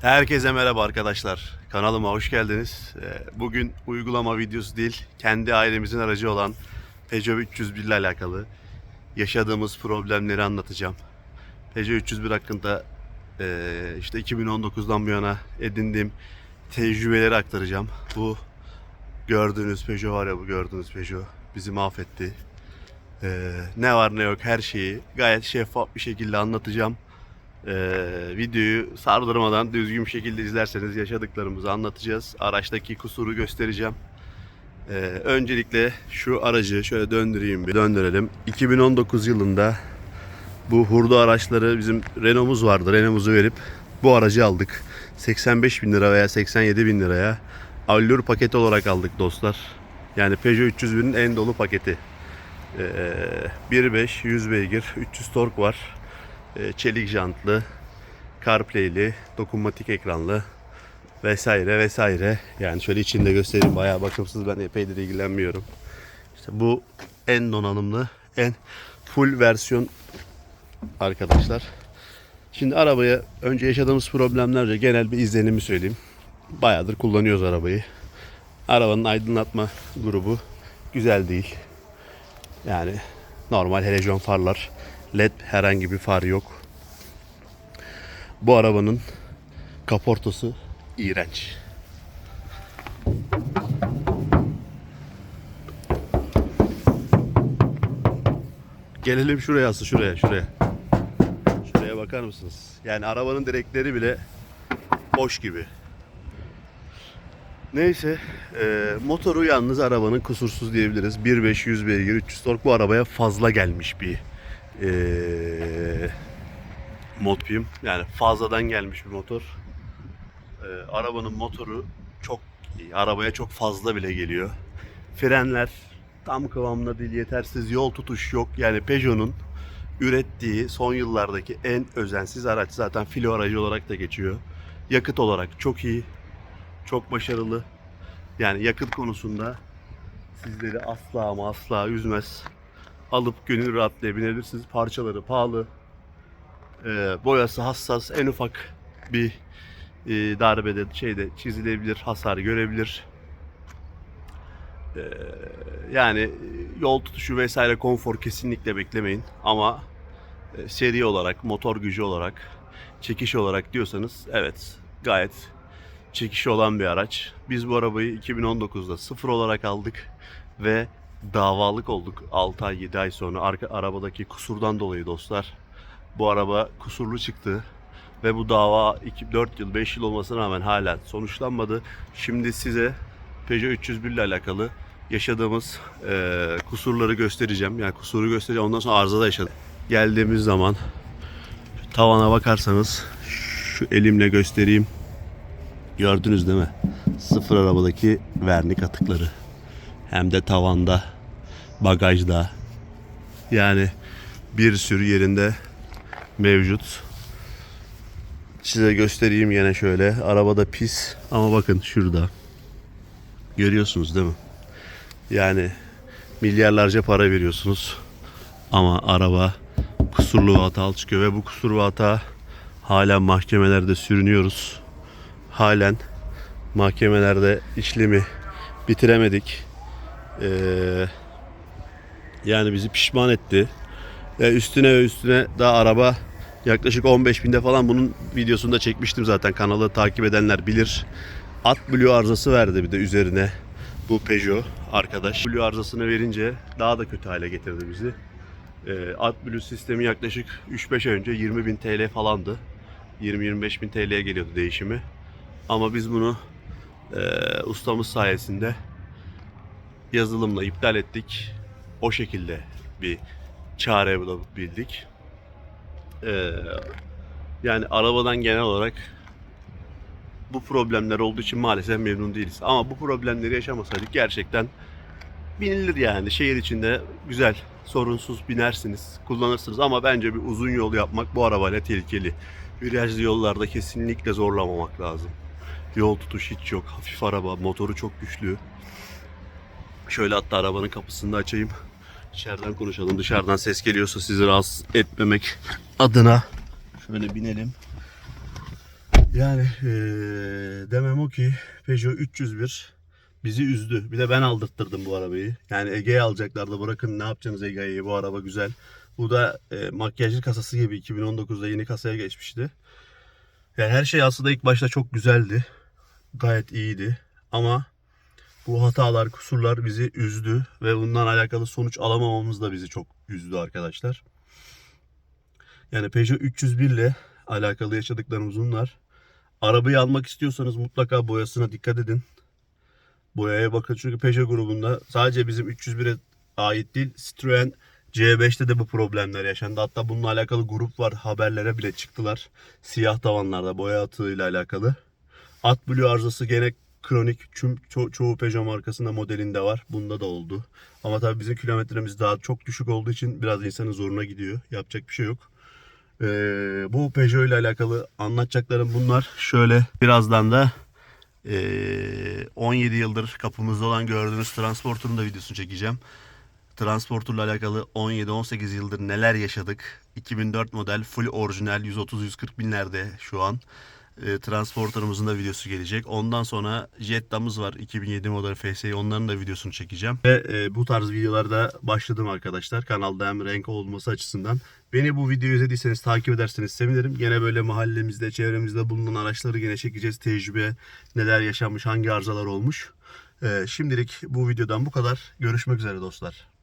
Herkese merhaba arkadaşlar. Kanalıma hoş geldiniz. Ee, Bugün uygulama videosu değil, kendi ailemizin aracı olan Peugeot 301 ile alakalı yaşadığımız problemleri anlatacağım. Peugeot 301 hakkında e, işte 2019'dan bu yana edindiğim tecrübeleri aktaracağım. Bu gördüğünüz Peugeot var ya bu gördüğünüz Peugeot bizi mahvetti. Ee, ne var ne yok her şeyi gayet şeffaf bir şekilde anlatacağım. Ee, videoyu sardırmadan düzgün bir şekilde izlerseniz yaşadıklarımızı anlatacağız. Araçtaki kusuru göstereceğim. Ee, öncelikle şu aracı şöyle döndüreyim bir döndürelim. 2019 yılında bu hurda araçları bizim Renault'umuz vardı. Renault'umuzu verip bu aracı aldık. 85 bin lira veya 87 bin liraya Allure paketi olarak aldık dostlar. Yani Peugeot 301'in en dolu paketi. Ee, 1.5 100 beygir 300 tork var. Ee, çelik jantlı, CarPlay'li, dokunmatik ekranlı vesaire vesaire. Yani şöyle içinde göstereyim bayağı bakımsız ben epeydir ilgilenmiyorum. İşte bu en donanımlı, en full versiyon arkadaşlar. Şimdi arabaya önce yaşadığımız problemlerce genel bir izlenimi söyleyeyim. Bayağıdır kullanıyoruz arabayı. Arabanın aydınlatma grubu güzel değil. Yani normal halojen farlar, led herhangi bir far yok. Bu arabanın kaportası iğrenç. Gelelim şuraya asıl şuraya şuraya. Şuraya bakar mısınız? Yani arabanın direkleri bile boş gibi. Neyse e, motoru yalnız arabanın kusursuz diyebiliriz. 1.5 100 beygir 300 tork bu arabaya fazla gelmiş bir e, modpim. Yani fazladan gelmiş bir motor. E, arabanın motoru çok iyi. Arabaya çok fazla bile geliyor. Frenler tam kıvamda değil yetersiz yol tutuş yok. Yani Peugeot'un ürettiği son yıllardaki en özensiz araç zaten filo aracı olarak da geçiyor. Yakıt olarak çok iyi çok başarılı. Yani yakıt konusunda sizleri asla ama asla üzmez. Alıp gönül rahatlığı binebilirsiniz. Parçaları pahalı. Ee, boyası hassas. En ufak bir e, darbede şeyde çizilebilir, hasar görebilir. Ee, yani yol tutuşu vesaire konfor kesinlikle beklemeyin. Ama e, seri olarak, motor gücü olarak, çekiş olarak diyorsanız evet gayet çekişi olan bir araç. Biz bu arabayı 2019'da sıfır olarak aldık ve davalık olduk 6 ay 7 ay sonra arka arabadaki kusurdan dolayı dostlar. Bu araba kusurlu çıktı ve bu dava 2 4 yıl 5 yıl olmasına rağmen hala sonuçlanmadı. Şimdi size Peugeot 301 ile alakalı yaşadığımız eee, kusurları göstereceğim. Yani kusuru göstereceğim. Ondan sonra arızada yaşadık. Geldiğimiz zaman tavana bakarsanız şu elimle göstereyim. Gördünüz değil mi? Sıfır arabadaki vernik atıkları. Hem de tavanda, bagajda. Yani bir sürü yerinde mevcut. Size göstereyim yine şöyle. Arabada pis ama bakın şurada. Görüyorsunuz değil mi? Yani milyarlarca para veriyorsunuz. Ama araba kusurlu ve hatalı çıkıyor ve bu kusur ve hata hala mahkemelerde sürünüyoruz halen mahkemelerde işlemi bitiremedik. Ee, yani bizi pişman etti. Ve üstüne ve üstüne daha araba yaklaşık 15 binde falan bunun videosunu da çekmiştim zaten. Kanalı takip edenler bilir. AdBlue arızası verdi bir de üzerine bu Peugeot arkadaş. Blue arızasını verince daha da kötü hale getirdi bizi. Ee, AdBlue sistemi yaklaşık 3-5 ay önce 20.000 TL falandı. 20-25 bin TL'ye geliyordu değişimi. Ama biz bunu e, ustamız sayesinde yazılımla iptal ettik. O şekilde bir çare bulabildik. E, yani arabadan genel olarak bu problemler olduğu için maalesef memnun değiliz. Ama bu problemleri yaşamasaydık gerçekten binilir yani. Şehir içinde güzel, sorunsuz binersiniz, kullanırsınız. Ama bence bir uzun yol yapmak bu arabayla tehlikeli. Virajlı yollarda kesinlikle zorlamamak lazım. Yol tutuş hiç yok. Hafif araba, motoru çok güçlü. Şöyle hatta arabanın kapısını da açayım. İçeriden konuşalım. Dışarıdan ses geliyorsa sizi rahatsız etmemek adına. Şöyle binelim. Yani eee, demem o ki Peugeot 301 bizi üzdü. Bir de ben aldırttırdım bu arabayı. Yani Ege'ye alacaklardı. Bırakın ne yapacaksınız Ege'ye bu araba güzel. Bu da e, makyajlı kasası gibi 2019'da yeni kasaya geçmişti. Yani her şey aslında ilk başta çok güzeldi. Gayet iyiydi. Ama bu hatalar, kusurlar bizi üzdü ve bundan alakalı sonuç alamamamız da bizi çok üzdü arkadaşlar. Yani Peugeot 301 ile alakalı yaşadıklarımız bunlar. Arabayı almak istiyorsanız mutlaka boyasına dikkat edin. Boyaya bakın çünkü Peugeot grubunda sadece bizim 301'e ait değil Citroen C5'te de bu problemler yaşandı. Hatta bununla alakalı grup var. Haberlere bile çıktılar. Siyah tavanlarda boya atığıyla alakalı. AdBlue arızası gene kronik tüm ço- çoğu Peugeot markasında modelinde var. Bunda da oldu. Ama tabii bizim kilometremiz daha çok düşük olduğu için biraz insanın zoruna gidiyor. Yapacak bir şey yok. Ee, bu Peugeot ile alakalı anlatacaklarım bunlar. Şöyle birazdan da ee, 17 yıldır kapımızda olan gördüğünüz transporterun da videosunu çekeceğim. Transporterla alakalı 17-18 yıldır neler yaşadık. 2004 model full orijinal 130-140 binlerde şu an. E, transporterımızın da videosu gelecek. Ondan sonra Jetta'mız var 2007 model FSI onların da videosunu çekeceğim. Ve e, bu tarz videolarda başladım arkadaşlar. Kanalda hem renk olması açısından. Beni bu videoyu izlediyseniz takip ederseniz sevinirim. Gene böyle mahallemizde, çevremizde bulunan araçları gene çekeceğiz. Tecrübe, neler yaşanmış, hangi arızalar olmuş. E, şimdilik bu videodan bu kadar. Görüşmek üzere dostlar.